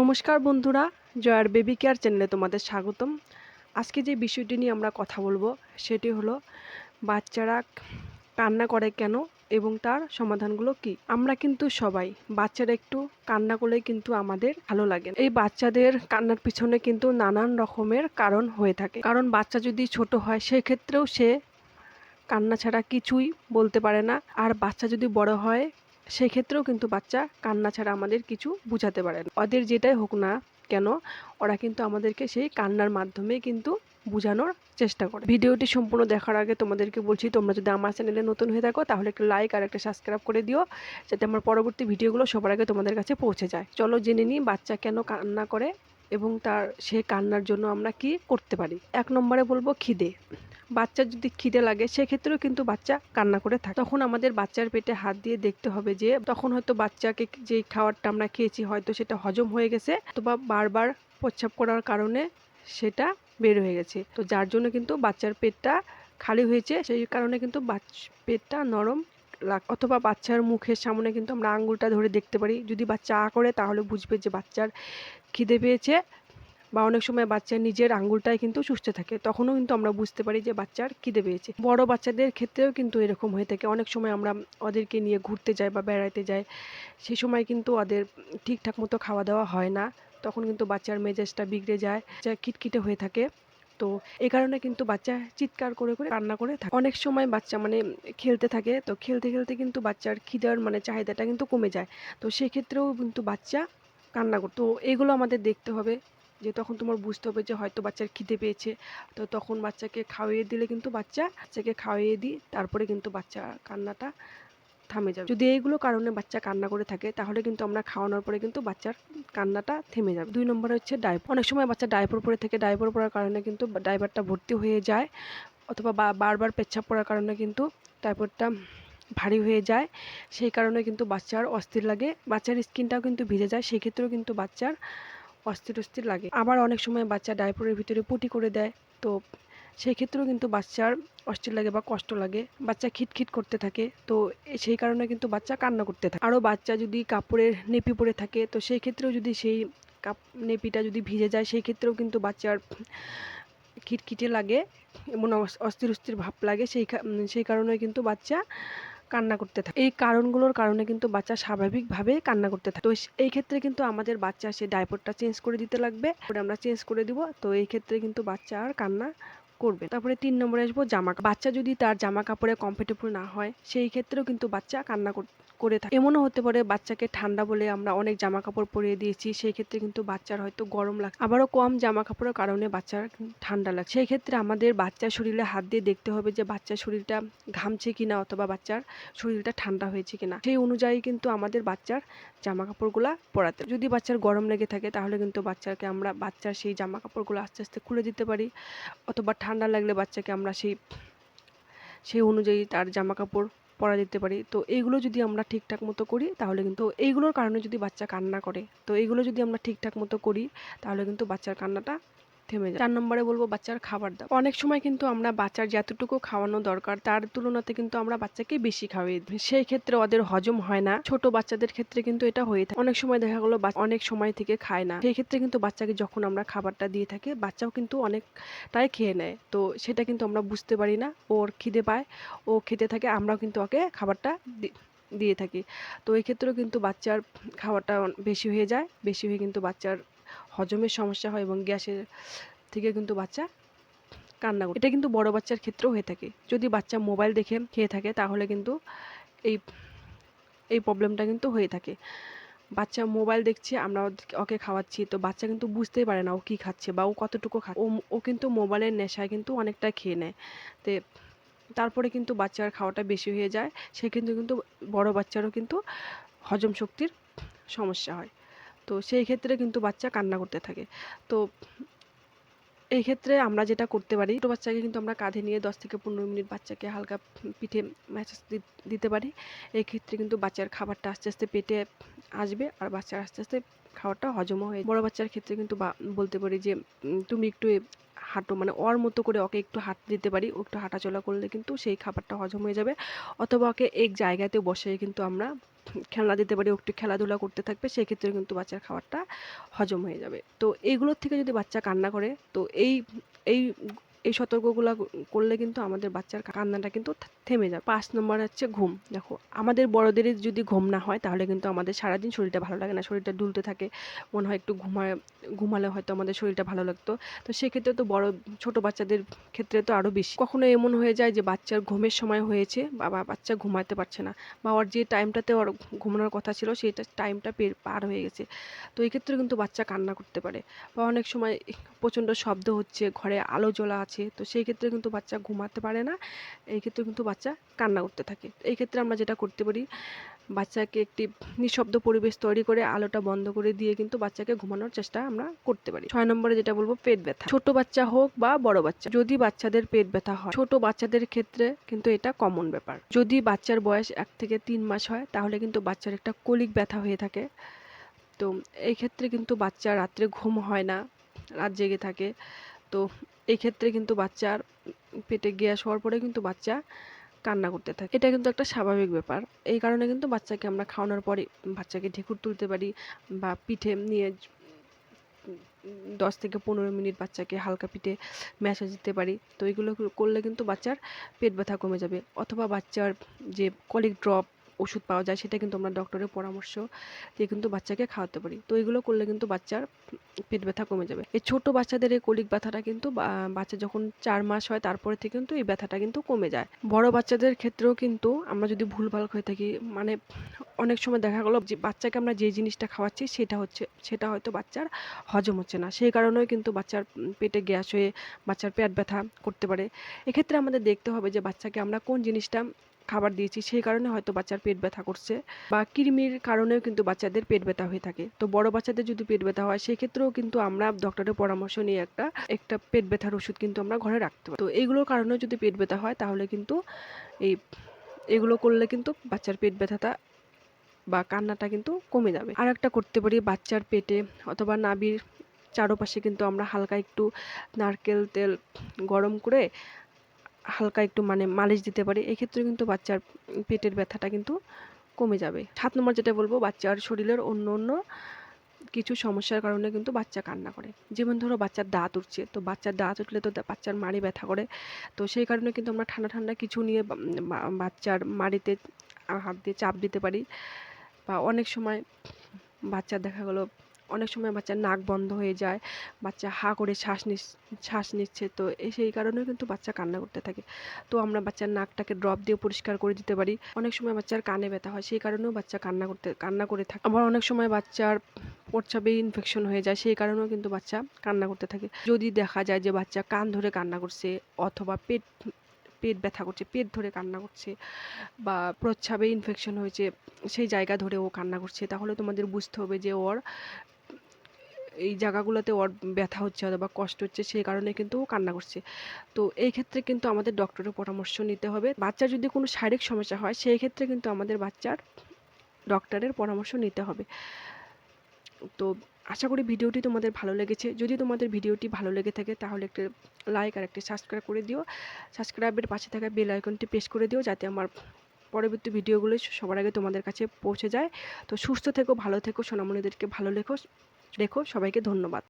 নমস্কার বন্ধুরা, জয়ার বেবি কেয়ার চ্যানেলে তোমাদের স্বাগতম। আজকে যে বিষয়টি নিয়ে আমরা কথা বলব, সেটি হলো বাচ্চারা কান্না করে কেন এবং তার সমাধানগুলো কি? আমরা কিন্তু সবাই বাচ্চারা একটু কান্না করলে কিন্তু আমাদের ভালো লাগে। এই বাচ্চাদের কান্নার পিছনে কিন্তু নানান রকমের কারণ হয়ে থাকে। কারণ বাচ্চা যদি ছোট হয়, সেক্ষেত্রেও সে কান্না ছাড়া কিছুই বলতে পারে না। আর বাচ্চা যদি বড় হয় সেক্ষেত্রেও কিন্তু বাচ্চা কান্না ছাড়া আমাদের কিছু বুঝাতে পারে না। ওদের যেটাই হোক না কেন, ওরা কিন্তু আমাদেরকে সেই কান্নার মাধ্যমে কিন্তু বোঝানোর চেষ্টা করে। ভিডিওটি সম্পূর্ণ দেখার আগে তোমাদেরকে বলছি, তোমরা যদি আমার চ্যানেলে নতুন হয়ে থাকো, তাহলে একটা লাইক আর একটা সাবস্ক্রাইব করে দিও, যাতে আমার পরবর্তী ভিডিওগুলো সবার আগে তোমাদের কাছে পৌঁছে যায়। চলো জেনে নিই বাচ্চা কেন কান্না করে এবং তার সে কান্নার জন্য আমরা কি করতে পারি। এক নম্বরে বলব খিদে। বাচ্চার যদি খিদে লাগে, সেক্ষেত্রেও কিন্তু বাচ্চা কান্না করে থাকে। তখন আমাদের বাচ্চার পেটে হাত দিয়ে দেখতে হবে যে, তখন হয়তো বাচ্চাকে যে খাবারটা আমরা খেয়েছি, হয়তো সেটা হজম হয়ে গেছে, অথবা বারবার প্রস্রাব করার কারণে সেটা বের হয়ে গেছে। তো যার জন্য কিন্তু বাচ্চার পেটটা খালি হয়েছে, সেই কারণে কিন্তু পেটটা নরম অথবা বাচ্চার মুখের সামনে কিন্তু আমরা আঙ্গুলটা ধরে দেখতে পারি। যদি বাচ্চা আ করে, তাহলে বুঝবে যে বাচ্চার খিদে পেয়েছে। বা অনেক সময় বাচ্চা নিজের আঙ্গুলটাই কিন্তু সুস্থ থাকে, তখনও কিন্তু আমরা বুঝতে পারি যে বাচ্চার খিদে পেয়েছে। বড় বাচ্চাদের ক্ষেত্রেও কিন্তু এরকম হয়ে থাকে। অনেক সময় আমরা ওদেরকে নিয়ে ঘুরতে যাই বা বেড়াতে যাই সেই সময় কিন্তু ওদের ঠিকঠাক মতো খাওয়া দাওয়া হয় না। তখন কিন্তু বাচ্চার মেজাজটা বিগড়ে যায় যা খিটখিটে হয়ে থাকে। তো এই কারণে কিন্তু বাচ্চা চিৎকার করে করে কান্না করে থাকে। অনেক সময় বাচ্চা মানে খেলতে থাকে, তো খেলতে খেলতে কিন্তু বাচ্চার খিদার মানে চাহিদাটা কিন্তু কমে যায়। তো সেক্ষেত্রেও কিন্তু বাচ্চা কান্না করতো এগুলো আমাদের দেখতে হবে। যে তখন তোমার বুঝতে হবে যে হয়তো বাচ্চার খিদে পেয়েছে। তো তখন বাচ্চাকে খাওয়িয়ে দিলে কিন্তু বাচ্চা, বাচ্চাকে খাওয়িয়ে দিই, তারপরে কিন্তু বাচ্চা কান্নাটা থামে যাবে। যদি এইগুলো কারণে বাচ্চা কান্না করে থাকে, তাহলে কিন্তু আমরা খাওয়ানোর পরে কিন্তু বাচ্চার কান্নাটা থেমে যাবে। দুই নম্বরে হচ্ছে ডাইপার অনেক সময় বাচ্চা ডাইপার পরে থাকে। ডাইপার পরার কারণে কিন্তু ডাইপারটা ভর্তি হয়ে যায়, অথবা বারবার পেচ্ছাপ পড়ার কারণে কিন্তু ডাইপারটা ভারী হয়ে যায়। সেই কারণে কিন্তু বাচ্চার অস্থির লাগে। বাচ্চার স্কিনটাও কিন্তু ভিজে যায়। সেক্ষেত্রেও কিন্তু বাচ্চার অস্থির অস্থির লাগে। আবার অনেক সময় বাচ্চা ডাইপারের ভিতরে পটি করে দেয়। তো সেই ক্ষেত্রেও কিন্তু বাচ্চার অস্থির লাগে বা কষ্ট লাগে। বাচ্চা খিটখিট করতে থাকে। তো সেই কারণে কিন্তু বাচ্চা কান্না করতে থাকে। আরও বাচ্চা যদি কাপড়ের নেপি পরে থাকে, তো সেই ক্ষেত্রেও যদি সেই কাপ, নেপিটা যদি ভিজে যায়, সেই ক্ষেত্রেও কিন্তু বাচ্চার খিটখিটে লাগে এমন অস- অস্থির অস্থির ভাব লাগে। সেই সেই কারণে কিন্তু বাচ্চা কান্না করতে থাকে। এই কারণগুলোর কারণে কিন্তু বাচ্চা স্বাভাবিকভাবে কান্না করতে থাকে। তো এই ক্ষেত্রে কিন্তু আমাদের বাচ্চা সে ডাইপারটা চেঞ্জ করে দিতে লাগবে। আমরা চেঞ্জ করে দিব। তো এই ক্ষেত্রে কিন্তু বাচ্চা আর কান্না করবে তারপরে তিন নম্বরে আসব জামা বাচ্চা যদি তার জামা কাপড়ে কমফোর্টেবল না হয়, সেই ক্ষেত্রেও কিন্তু বাচ্চা কান্না কর- করে থাকে। এমনও হতে পারে বাচ্চাকে ঠান্ডা বলে আমরা অনেক জামা কাপড় পরিয়ে দিয়েছি, সেই ক্ষেত্রে কিন্তু বাচ্চার হয়তো গরম লাগছে আবারও কম জামা কাপড়ের কারণে বাচ্চার ঠান্ডা লাগছে। সেই ক্ষেত্রে আমাদের বাচ্চার শরীরে হাত দিয়ে দেখতে হবে যে বাচ্চার শরীরটা ঘামছে কিনা অথবা বাচ্চার শরীরটা ঠান্ডা হয়েছে কিনা। সেই অনুযায়ী কিন্তু আমাদের বাচ্চার জামা কাপড়গুলা পরাতে। যদি বাচ্চার গরম লেগে থাকে তাহলে কিন্তু বাচ্চাকে আমরা বাচ্চার সেই জামা কাপড়গুলো আস্তে আস্তে খুলে দিতে পারি। অথবা ঠান্ডা লাগলে বাচ্চাকে আমরা সেই সেই অনুযায়ী তার জামা কাপড় পরা দিতে পারি। তো এইগুলো যদি আমরা ঠিকঠাক মতো করি, তাহলে কিন্তু এইগুলোর কারণে যদি বাচ্চা কান্না করে, তো এইগুলো যদি আমরা ঠিকঠাক মতো করি, তাহলে কিন্তু বাচ্চার কান্নাটা থেমে যায়। চার নম্বরে বলব বাচ্চার খাবার দাও। অনেক সময় কিন্তু আমরা বাচ্চার যতটুকু খাওয়ানো দরকার, তার তুলনাতে কিন্তু আমরা বাচ্চাকে বেশি খাওয়াই সেই ক্ষেত্রে ওদের হজম হয় না। ছোট বাচ্চাদের ক্ষেত্রে কিন্তু এটা হয়ে থাকে। অনেক সময় দেখা গেলো অনেক সময় থেকে খায় না। সেই ক্ষেত্রে কিন্তু বাচ্চাকে যখন আমরা খাবারটা দিয়ে থাকি, বাচ্চাও কিন্তু অনেকটাই খেয়ে নেয়। তো সেটা কিন্তু আমরা বুঝতে পারি না। ওর খিদে পায়, ও খেতে থাকে, আমরাও কিন্তু ওকে খাবারটা দিয়ে থাকি। তো এই ক্ষেত্রেও কিন্তু বাচ্চার খাবারটা বেশি হয়ে যায়। বেশি হয়ে কিন্তু বাচ্চার হজমের সমস্যা হয় এবং গ্যাসের থেকে কিন্তু বাচ্চা কান্না করে এটা কিন্তু বড় বাচ্চার ক্ষেত্রেও হয়ে থাকে। যদি বাচ্চা মোবাইল দেখে খেয়ে থাকে, তাহলে কিন্তু এই এই প্রবলেমটা কিন্তু হয়ে থাকে। বাচ্চা মোবাইল দেখছে, আমরা ওকে খাওয়াচ্ছি, তো বাচ্চা কিন্তু বুঝতেই পারে না ও কী খাচ্ছে বা ও কতটুকু খাচ্ছে। ও ও কিন্তু মোবাইলের নেশায় কিন্তু অনেকটা খেয়ে নেয়। তে তারপরে কিন্তু বাচ্চার খাওয়াটা বেশি হয়ে যায়। সে কিন্তু কিন্তু বড় বাচ্চারও কিন্তু হজম শক্তির সমস্যা হয়। তো সেই ক্ষেত্রে কিন্তু বাচ্চা কান্না করতে থাকে। তো এই ক্ষেত্রে আমরা যেটা করতে পারি, ছোটো বাচ্চাকে কিন্তু আমরা কাঁধে নিয়ে দশ থেকে পনেরো মিনিট বাচ্চাকে হালকা পিঠে ম্যাসাজ দিতে পারি। এই ক্ষেত্রে কিন্তু বাচ্চার খাবারটা আস্তে আস্তে পেটে আসবে আর বাচ্চার আস্তে আস্তে খাবারটা হজমও হয়ে বড় বাচ্চার ক্ষেত্রে কিন্তু বলতে পারি যে তুমি একটু হাঁটো মানে ওর মতো করে ওকে একটু হাঁটতে দিতে পারি, ও একটু হাঁটাচলা করলে কিন্তু সেই খাবারটা হজম হয়ে যাবে। অথবা ওকে এক জায়গাতে বসে কিন্তু আমরা খেলনা দিতে পারি, একটু খেলাধুলা করতে থাকবে, সেক্ষেত্রে কিন্তু বাচ্চার খাবারটা হজম হয়ে যাবে। তো এইগুলোর থেকে যদি বাচ্চা কান্না করে, তো এই এই এই সতর্কগুলো করলে কিন্তু আমাদের বাচ্চার কান্নাটা কিন্তু থেমে যায়। পাঁচ নম্বর হচ্ছে ঘুম। দেখো, আমাদের বড়দের যদি ঘুম না হয়, তাহলে কিন্তু আমাদের সারাদিন শরীরটা ভালো লাগে না। শরীরটা দুলতে থাকে। মনে হয় একটু ঘুমায়, ঘুমালে হয়তো আমাদের শরীরটা ভালো লাগতো। তো সেক্ষেত্রে তো বড়, ছোট বাচ্চাদের ক্ষেত্রে তো আরও বেশি। কখনো এমন হয়ে যায় যে বাচ্চার ঘুমের সময় হয়েছে বা বা বাচ্চা ঘুমাতে পারছে না। বা ওর যে টাইমটাতে ওর ঘুমানোর কথা ছিল সেইটা টাইমটা পের, পার হয়ে গেছে। তো এই ক্ষেত্রে কিন্তু বাচ্চা কান্না করতে পারে। বা অনেক সময় প্রচণ্ড শব্দ হচ্ছে, ঘরে আলো জ্বলা আছে তো সেই ক্ষেত্রে কিন্তু বাচ্চা ঘুমাতে পারে না। এই ক্ষেত্রে কিন্তু বাচ্চা কান্না করতে থাকে। এই ক্ষেত্রে আমরা যেটা করতে পারি, বাচ্চাকে একটি নিঃশব্দ পরিবেশ তৈরি করে আলোটা বন্ধ করে দিয়ে কিন্তু বাচ্চাকে ঘুমানোর চেষ্টা আমরা করতে পারি। ছয় নম্বরে যেটা বলব, পেট ব্যথা। ছোট বাচ্চা হোক বা বড় বাচ্চা, যদি বাচ্চাদের পেট ব্যথা হয়, ছোট বাচ্চাদের ক্ষেত্রে কিন্তু এটা কমন ব্যাপার। যদি বাচ্চার বয়স এক থেকে তিন মাস হয়, তাহলে কিন্তু বাচ্চার একটা কলিক ব্যথা হয়ে থাকে। তো এই ক্ষেত্রে কিন্তু বাচ্চা রাত্রে ঘুম হয় না, রাত জেগে থাকে। তো এই ক্ষেত্রে কিন্তু বাচ্চার পেটে গ্যাস হওয়ার পরে কিন্তু বাচ্চা কান্না করতে থাকে। এটা কিন্তু একটা স্বাভাবিক ব্যাপার। এই কারণে কিন্তু বাচ্চাকে আমরা খাওয়ানোর পরে বাচ্চাকে ঢেকুর তুলতে পারি বা পিঠে নিয়ে দশ থেকে পনেরো মিনিট বাচ্চাকে হালকা পিঠে ম্যাসাজ দিতে পারি। তো এগুলো করলে কিন্তু বাচ্চার পেট ব্যথা কমে যাবে। অথবা বাচ্চার যে কলিক ড্রপ ওষুধ পাওয়া যায়, সেটা কিন্তু আমরা ডক্টরের পরামর্শ দিয়ে কিন্তু বাচ্চাকে খাওয়াতে পারি। তো এগুলো করলে কিন্তু বাচ্চার পেট ব্যথা কমে যাবে। এই ছোট বাচ্চাদের এই কলিক ব্যথাটা কিন্তু বাচ্চা যখন চার মাস হয়, তারপরে থেকে কিন্তু এই ব্যথাটা কিন্তু কমে যায়। বড় বাচ্চাদের ক্ষেত্রেও কিন্তু আমরা যদি ভুলভাল হয়ে থাকি মানে অনেক সময় দেখা গেলো যে বাচ্চাকে আমরা যে জিনিসটা খাওয়াচ্ছি, সেটা হচ্ছে, সেটা হয়তো বাচ্চার হজম হচ্ছে না। সেই কারণেও কিন্তু বাচ্চার পেটে গ্যাস হয়ে বাচ্চার পেট ব্যথা করতে পারে। এক্ষেত্রে আমাদের দেখতে হবে যে বাচ্চাকে আমরা কোন জিনিসটা খাবার দিয়েছি, সেই কারণে হয়তো বাচ্চার পেট ব্যথা করছে বা কৃমির কারণেও কিন্তু বাচ্চাদের পেট ব্যথা হয়ে থাকে। তো বড় বাচ্চাদের যদি পেট ব্যথা হয়, সেক্ষেত্রেও কিন্তু আমরা ডক্টরের পরামর্শ নিয়ে একটা একটা পেট ব্যথার ওষুধ কিন্তু আমরা ঘরে রাখতে পারি। তো এইগুলোর কারণেও যদি পেট ব্যথা হয়, তাহলে কিন্তু এই, এগুলো করলে কিন্তু বাচ্চার পেট ব্যথাটা বা কান্নাটা কিন্তু কমে যাবে। আর একটা করতে পারি, বাচ্চার পেটে অথবা নাভির চারপাশে কিন্তু আমরা হালকা একটু নারকেল তেল গরম করে হালকা একটু মানে মালিশ দিতে পারি, এক্ষেত্রে কিন্তু বাচ্চার পেটের ব্যথাটা কিন্তু কমে যাবে। সাত নম্বর যেটা বলব, বাচ্চার শরীরের অন্য অন্য কিছু সমস্যার কারণে কিন্তু বাচ্চা কান্না করে। যেমন ধরো বাচ্চার দাঁত উঠছে, তো বাচ্চার দাঁত উঠলে তো বাচ্চার মাড়ি ব্যথা করে। তো সেই কারণে কিন্তু আমরা ঠান্ডা ঠান্ডা কিছু নিয়ে বাচ্চার মাড়িতে হাত দিয়ে চাপ দিতে পারি। বা অনেক সময় বাচ্চার দেখা গেলো অনেক সময় বাচ্চার নাক বন্ধ হয়ে যায়, বাচ্চা হা করে শ্বাস নিস, শ্বাস নিচ্ছে, তো সেই কারণেও কিন্তু বাচ্চা কান্না করতে থাকে। তো আমরা বাচ্চার নাকটাকে ড্রপ দিয়ে পরিষ্কার করে দিতে পারি। অনেক সময় বাচ্চার কানে ব্যথা হয়, সেই কারণেও বাচ্চা কান্না করতে, কান্না করে থাকে। আবার অনেক সময় বাচ্চার প্রস্রাবে ইনফেকশন হয়ে যায়, সেই কারণেও কিন্তু বাচ্চা কান্না করতে থাকে। যদি দেখা যায় যে বাচ্চা কান ধরে কান্না করছে অথবা পেট পেট ব্যথা করছে, পেট ধরে কান্না করছে বা প্রস্রাবে ইনফেকশন হয়েছে, সেই জায়গা ধরে ও কান্না করছে, তাহলে তোমাদের বুঝতে হবে যে ওর এই জায়গাগুলোতে ওর ব্যথা হচ্ছে অথবা কষ্ট হচ্ছে, সেই কারণে কিন্তু ও কান্না করছে। তো এই ক্ষেত্রে কিন্তু আমাদের ডক্টরের পরামর্শ নিতে হবে। বাচ্চার যদি কোনো শারীরিক সমস্যা হয়, সেই ক্ষেত্রে কিন্তু আমাদের বাচ্চার ডক্টরের পরামর্শ নিতে হবে। তো আশা করি ভিডিওটি তোমাদের ভালো লেগেছে। যদি তোমাদের ভিডিওটি ভালো লেগে থাকে, তাহলে একটা লাইক আর একটা সাবস্ক্রাইব করে দিও। সাবস্ক্রাইবের পাশে থাকা বেল আইকনটি প্রেস করে দিও, যাতে আমার পরবর্তী ভিডিওগুলো সবার আগে তোমাদের কাছে পৌঁছে যায়। তো সুস্থ থেকো, ভালো থেকো, সোনামণিদেরকে ভালো লেখো। রেখো সবাইকে ধন্যবাদ।